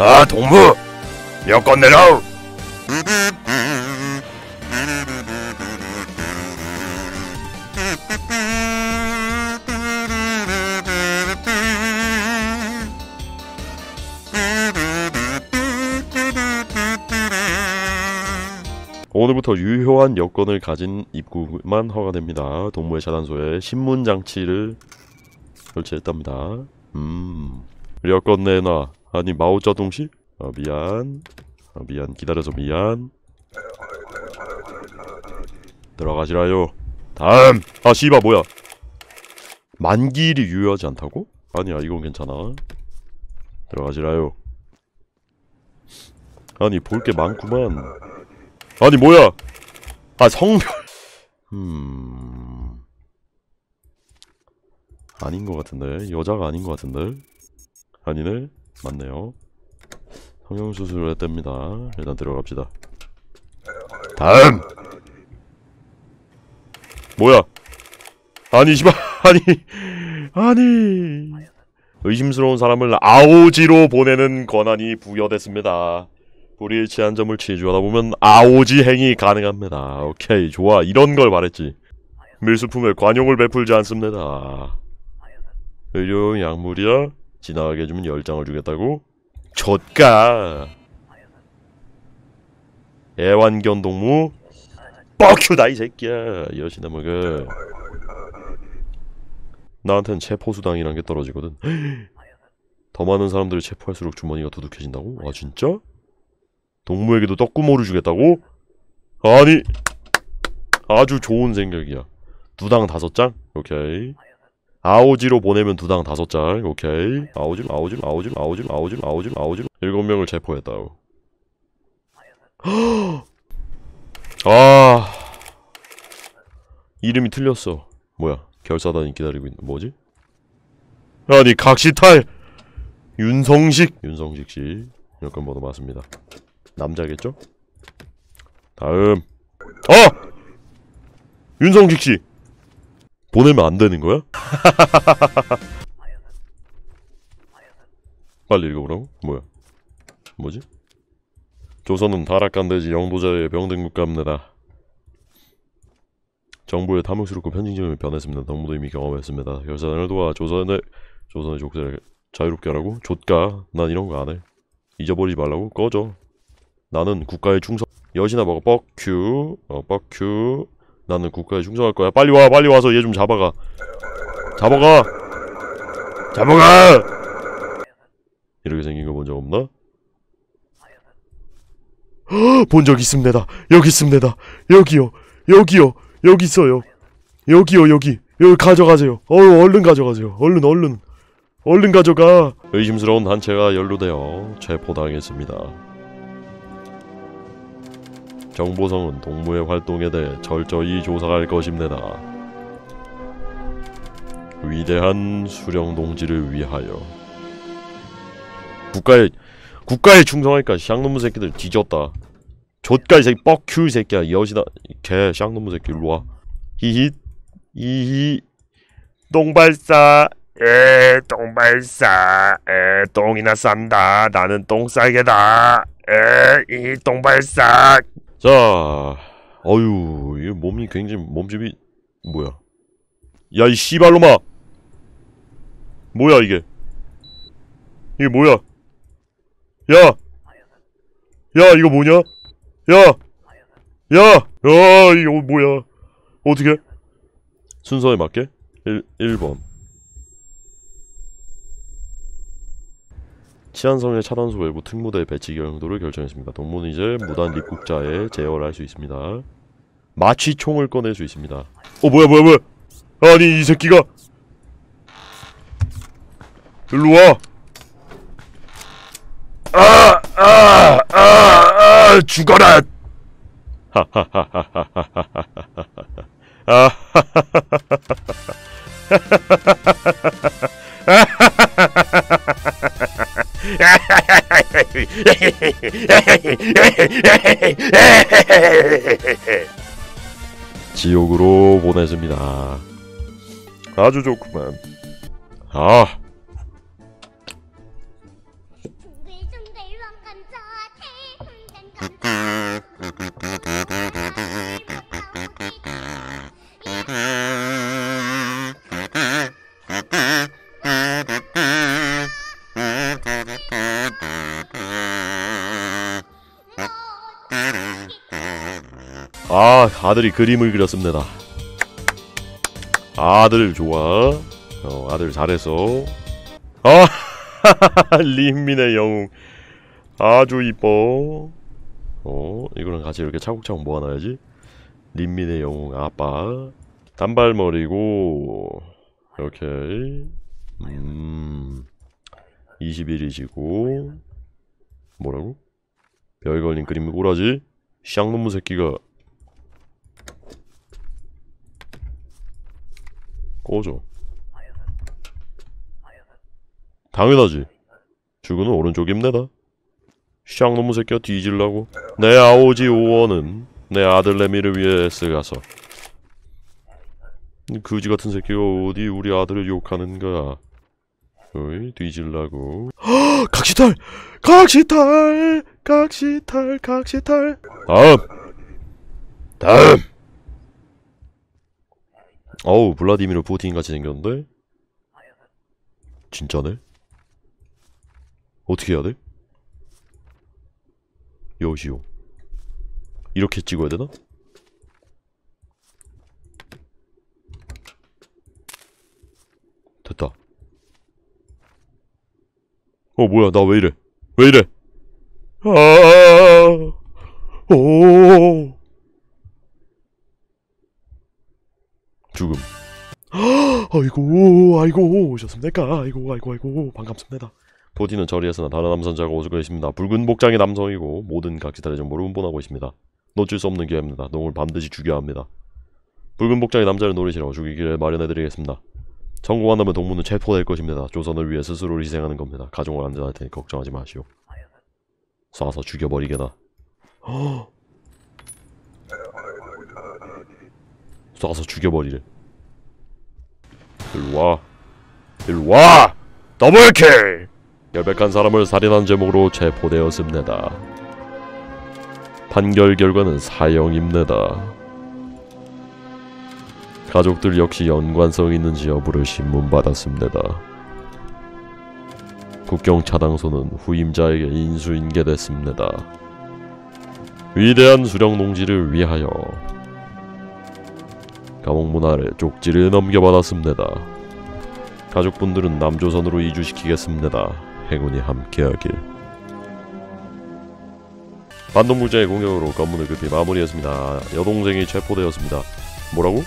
아 동무 여권 내라 오늘부터 유효한 여권을 가진 입국만 허가됩니다. 동무회 차단소에 신문 장치를 설치했답니다. 음, 여권 내놔. 아니 마오쩌둥씨? 아 미안. 아, 미안 기다려서 미안. 들어가시라요. 다음. 아 씨바 뭐야? 만기일이 유효하지 않다고? 아니야 이건 괜찮아. 들어가시라요. 아니 볼 게 많구만. 아니 뭐야? 아 성별. 음. 아닌 것 같은데 여자가 아닌 것 같은데 아니네 맞네요. 성형 수술을 했답니다. 일단 들어갑시다. 다음. 뭐야? 아니 씨발 아니 아니 의심스러운 사람을 아오지로 보내는 권한이 부여됐습니다. 불일치한 점을 치주하다 보면 아오지 행위 가능합니다. 오케이 좋아 이런 걸 말했지. 밀수품에 관용을 베풀지 않습니다. 의료 약물이야? 지나가게 해주면 열장을 주겠다고? 좆가 애완견 동무? 뻑큐다 이 새끼야 여시나 먹어 나한텐 체포수당이란 게 떨어지거든 더 많은 사람들을 체포할수록 주머니가 두둑해진다고? 아 진짜? 동무에게도 떡구모를 주겠다고? 아니 아주 좋은 생각이야 두당 다섯 장? 오케이 아오지로 보내면 두 당 다섯 장 오케이. 아오지 아오지 아오지 아오지 아오지 아오지 아오지 일곱 명을 체포했다고. 아. 이름이 틀렸어. 뭐야? 결사단이 기다리고 있는 뭐지? 아니 각시탈! 윤성식! 윤성식 씨. 여권 번호 맞습니다. 남자겠죠? 다음. 어! 윤성식 씨 보내면 안 되는 거야? 빨리 읽어보라고? 뭐야? 뭐지? 조선은 타락간대지 영도자의 병든 국가입니다. 정부의 탐욕스럽고 편징점이 변했습니다. 동무도 이미 경험했습니다. 결산을 도와 조선의 조선의 족쇄를 자유롭게 하라고? 좆가. 난 이런 거 안 해. 잊어버리지 말라고? 꺼져. 나는 국가에 충성. 여신아 먹어. 뻑큐. 어 뻑큐. 나는 국가에 충성할 거야. 빨리 와. 빨리 와서 얘 좀 잡아가. 잡아가. 잡아가. 이렇게 생긴 거 본 적 없나? 본 적 있습니다. 여기 있습니다. 여기요. 여기요. 여기 있어요. 여기요. 여기. 여기 가져가세요. 어, 얼른 가져가세요. 얼른 얼른. 얼른 가져가. 의심스러운 단체가 연루되어 체포당했습니다. 정보성은 동무의 활동에 대해 철저히 조사할 것입니다. 위대한 수령 동지를 위하여. 국가에 국가에 충성하니까 샹놈의 새끼들 뒤졌다. 좆가 이 새끼 뻑큐 이 새끼야. 여시다. 개 샹놈의 새끼 일로와. 히히 히히. 똥발싸 에 똥발싸 에 똥이나 싼다. 나는 똥싸개다. 에이 똥발싸 자 어유 이 몸이 굉장히 몸집이 뭐야 야 이 씨발로마 뭐야 이게 이게 뭐야 야 야 이거 뭐냐 야! 야! 야! 이거 뭐야? 어떻게? 순서에 맞게? 1, 1번 치안성의 차단소 외부 특무대 배치 경도를 결정했습니다. 동무는 이제 무단 입국자에 제어를 할수 있습니다. 마취 총을 꺼낼 수 있습니다. 어 뭐야 뭐야 뭐야 아니 이 새끼가 일로 와! 아! 아! 아! 아! 죽어라! 아! 지옥으로 보내줍니다. 아주 좋구만. 아, 아 아들이 그림을 그렸습니다. 아들 좋아. 어 아들 잘했어 아 린민의 영웅. 아주 이뻐. 어 이거랑 같이 이렇게 차곡차곡 모아놔야지. 린민의 영웅 아빠. 단발머리고 이렇게. 음 21이시고. 뭐라고? 별 걸린 그림 꼬라지? 쌍놈의 새끼가 꺼져. 당연하지. 죽은 오른쪽입니다 쌍놈의 새끼가 뒤질라고. 내 아오지 오원은 내 아들 레미를 위해 애써가서. 그지 같은 새끼가 어디 우리 아들을 욕하는가. 어이 뒤질라고. 각시탈! 각시탈! 각시탈 각시탈! 다음! 다음 어우 블라디미르 푸틴 같이 생겼는데? 진짜네? 어떻게 해야 돼? 여시오. 이렇게 찍어야 되나? 됐다. 어 뭐야 나 왜 이래? 왜 이래? 아오 죽음. 아이고 아이고 오셨습니까? 아이고 아이고 아이고 반갑습니다. 보디는 저리에서나 다른 남선자가 오고 계십니다. 붉은 복장의 남성이고 모든 각지달의 정보를 운반하고 있습니다. 놓칠 수 없는 기회입니다. 농을 반드시 죽여야 합니다. 붉은 복장의 남자를 노리시라고 죽이기를 마련해드리겠습니다. 성공한다면 동무는 체포될 것입니다. 조선을 위해 스스로를 희생하는 겁니다. 가정을 안전할 테니 걱정하지 마시오. 쏴서 죽여버리게나. 쏴서 죽여버리래. 일로와. 일로와! 더블킬! 결백한 사람을 살인한 제목으로 체포되었습니다. 판결 결과는 사형입니다. 가족들 역시 연관성 있는지 여부를 신문받았습니다. 국경 차당소는 후임자에게 인수인계됐습니다. 위대한 수령 농지를 위하여 감옥 문화를 쪽지를 넘겨받았습니다. 가족분들은 남조선으로 이주시키겠습니다. 행운이 함께하길. 반동무자의 공격으로 건물을 급히 마무리했습니다. 여동생이 체포되었습니다. 뭐라고?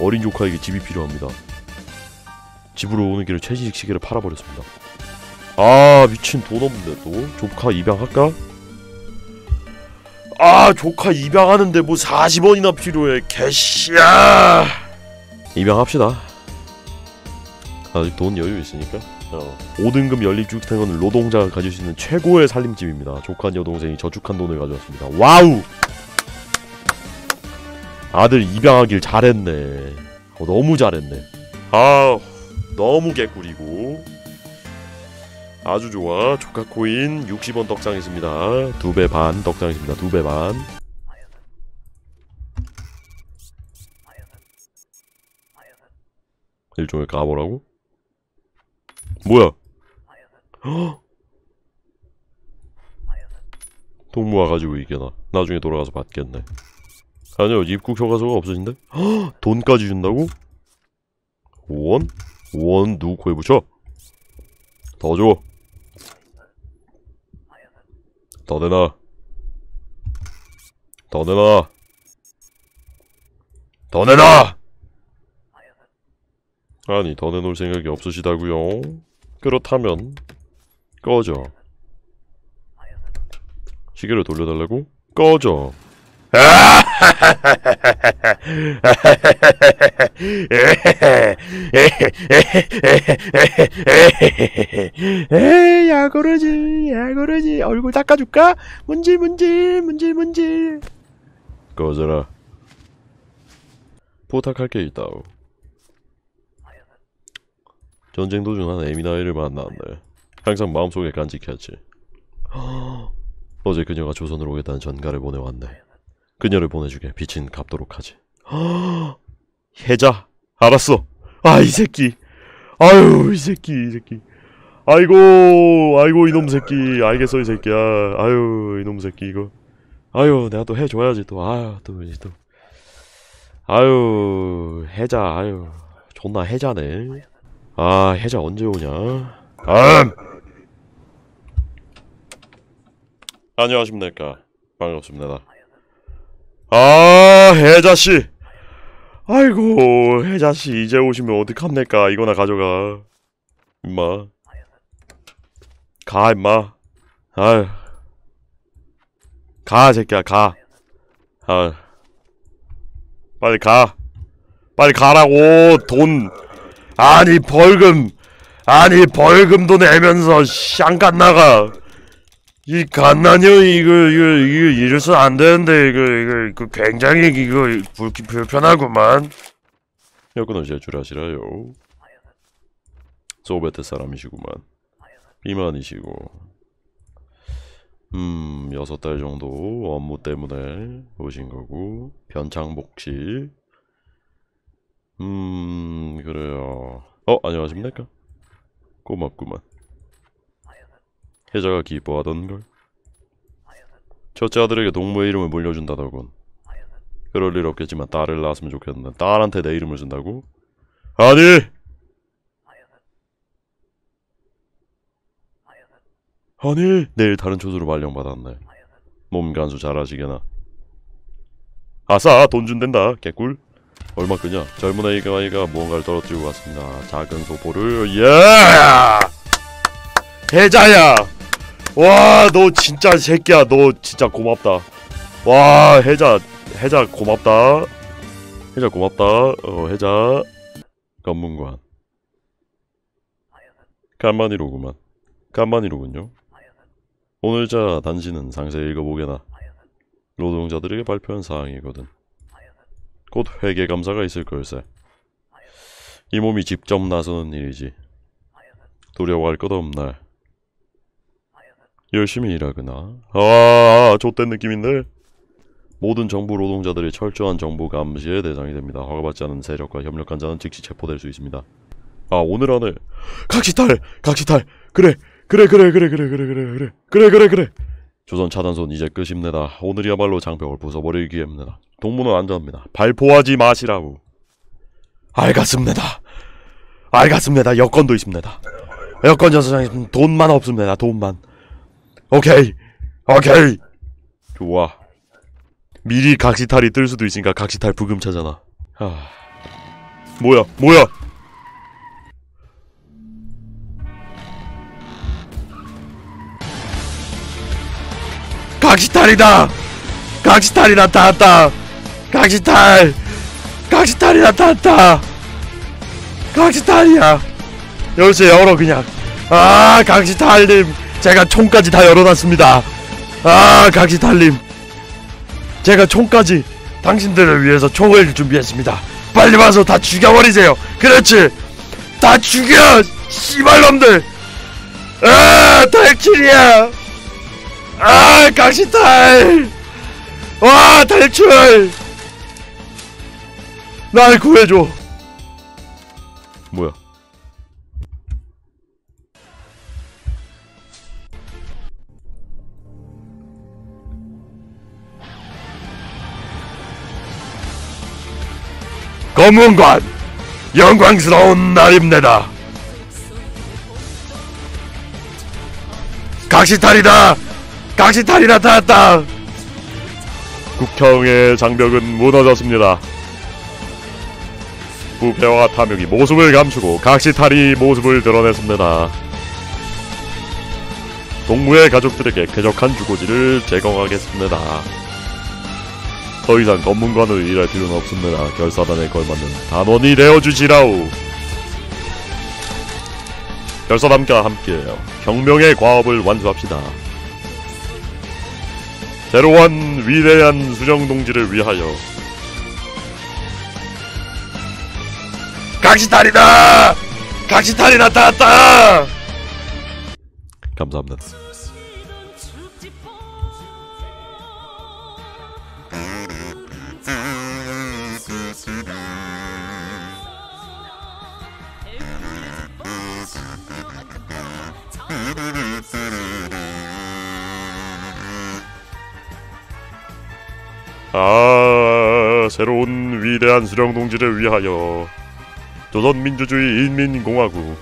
어린 조카에게 집이 필요합니다. 집으로 오는 길에 최지식 시계를 팔아버렸습니다. 아 미친 돈 없는데 또 조카 입양할까? 아 조카 입양하는데 뭐 40원이나 필요해. 개씨야. 입양합시다. 아직 돈 여유 있으니까. 어. 5등급 연립주택은 노동자가 가질 수 있는 최고의 살림집입니다. 조카 여동생이 저축한 돈을 가져왔습니다. 와우! 아들 입양하길 잘했네. 어, 너무 잘했네. 아 너무 개꿀이고 아주 좋아 조카 코인 60원 떡상했습니다 두 배 반 떡상했습니다 두 배 반 일종의 가보라고? 뭐야 헉! 동무와 가지고 이겨나 나중에 돌아가서 받겠네 아니요 입국 허가서가 없어진대? 헉! 돈까지 준다고? 원? 원 누구 코에 붙여? 더 줘. 더 내놔. 더 내놔. 더 내놔! 아니 더 내놓을 생각이 없으시다고요? 그렇다면 꺼져. 시계를 돌려달라고? 꺼져. 에이 야구르지 야구르지. 얼굴 닦아줄까? 문질 문질 문질 문질. 꺼져라. 부탁할 게 있다오. 전쟁 도중 한 에미나이를 만났네. 항상 마음속에 간직했지. 어제 그녀가 조선으로 오겠다는 전가를 보내왔네 그녀를 보내주게 빛은 갚도록 하지. 혜자, 알았어. 아, 이 새끼. 아유, 이 새끼, 이 새끼. 아이고, 아이고, 이놈 새끼. 알겠어, 이 새끼야. 아유, 이놈 새끼, 이거. 아유, 내가 또 해줘야지, 또. 아, 또, 또. 아유 해자 아유 존나 해자네 아 해자 언제 오냐 아 안녕하십니까 반갑습니다 아 해자씨. 아이고 해자씨 이제 오시면 어떡합니까 이거나 가져가. 임마. 가 임마. 아유 가 새끼야 가. 아, 빨리 가. 빨리 가라고 돈. 아니 벌금. 아니 벌금도 내면서 샹간 나가 이 갓난형 이거 이거 이거 이래서 안 되는데 이거 이거 이거 굉장히 이거 불, 불편하구만 여건은 제출하시라요 소베트 사람이시구만 비만이시고 음 여섯 달 정도 업무 때문에 오신 거고 변창복 씨 음, 그래요. 어, 안녕하십니까? 고맙구만. 혜자가 기뻐하던걸? 첫째 아들에게 동무의 이름을 물려준다더군. 그럴 일 없겠지만 딸을 낳았으면 좋겠는데 딸한테 내 이름을 준다고? 아니! 아니! 내일 다른 초수로 발령받았네. 몸 간수 잘하시게나. 아싸! 돈 준댄다. 개꿀. 얼마 끄냐? 젊은 아이가 아이가 무언가를 떨어뜨리고 왔습니다. 작은 소포를 예! 해자야! 와, 너 진짜 새끼야. 너 진짜 고맙다. 와, 해자, 해자 고맙다. 해자 고맙다. 어, 해자. 검문관. 간만이로구만. 간만이로군요. 오늘자 단신은 상세히 읽어보게나. 노동자들에게 발표한 사항이거든. 곧 회계 감사가 있을 걸세. 이 몸이 직접 나서는 일이지. 두려워할 것 없나. 열심히 일하거나. 아, 좆된 느낌인데. 모든 정부 노동자들이 철저한 정보 감시의 대상이 됩니다. 허가받지 않은 세력과 협력한 자는 즉시 체포될 수 있습니다. 아, 오늘 안에 각시탈, 각시탈. 그래, 그래, 그래, 그래, 그래, 그래, 그래, 그래, 그래, 그래, 그래. 조선 차단선 이제 끝입니다. 오늘이야말로 장벽을 부숴버리기입니다. 동문은 안전합니다. 발포하지 마시라고. 알겠습니다. 알겠습니다. 여권도 있습니다. 여권 전서장에 돈만 없습니다. 돈만. 오케이. 오케이. 좋아. 미리 각시탈이 뜰 수도 있으니까 각시탈 부금차잖아. 하... 뭐야? 뭐야? 각시탈이다! 각시탈이 나타났다! 각시탈! 각시탈이 나타났다! 각시탈이야! 열쇠 열어 그냥 아 각시탈님 제가 총까지 다 열어놨습니다. 아 각시탈님 제가 총까지 당신들을 위해서 총을 준비했습니다. 빨리 와서 다 죽여버리세요. 그렇지? 다 죽여 씨발놈들. 아 탈출이야. 아 각시탈. 와 탈출. 날 구해줘. 뭐야 검문관 영광스러운 날입니다. 각시탈이다 각시탈이 나타났다. 국형의 장벽은 무너졌습니다. 부패와 탐욕이 모습을 감추고 각시탈이 모습을 드러냈습니다. 동무의 가족들에게 쾌적한 주거지를 제공하겠습니다 더 이상 검문관을 일할 필요는 없습니다. 결사단에 걸맞는 단원이 되어주시라우. 결사단과 함께 혁명의 과업을 완수합시다. 새로운 위대한 수정 동지를 위하여 각시탈이다! 각시탈이 나타났다! 감사합니다. 아 새로운 위대한 수령 동지를 위하여 조선민주주의 인민공화국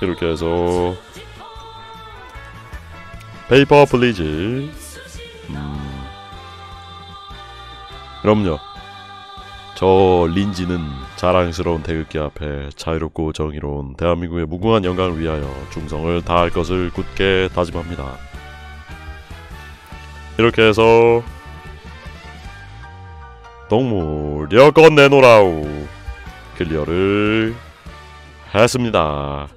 이렇게 해서 페이퍼 플리즈 음. 그럼요. 저 린지는 자랑스러운 태극기 앞에 자유롭고 정의로운 대한민국의 무궁한 영광을 위하여 충성을 다할 것을 굳게 다짐합니다. 이렇게 해서 동물 여건 내놓으라우. 클리어를 했습니다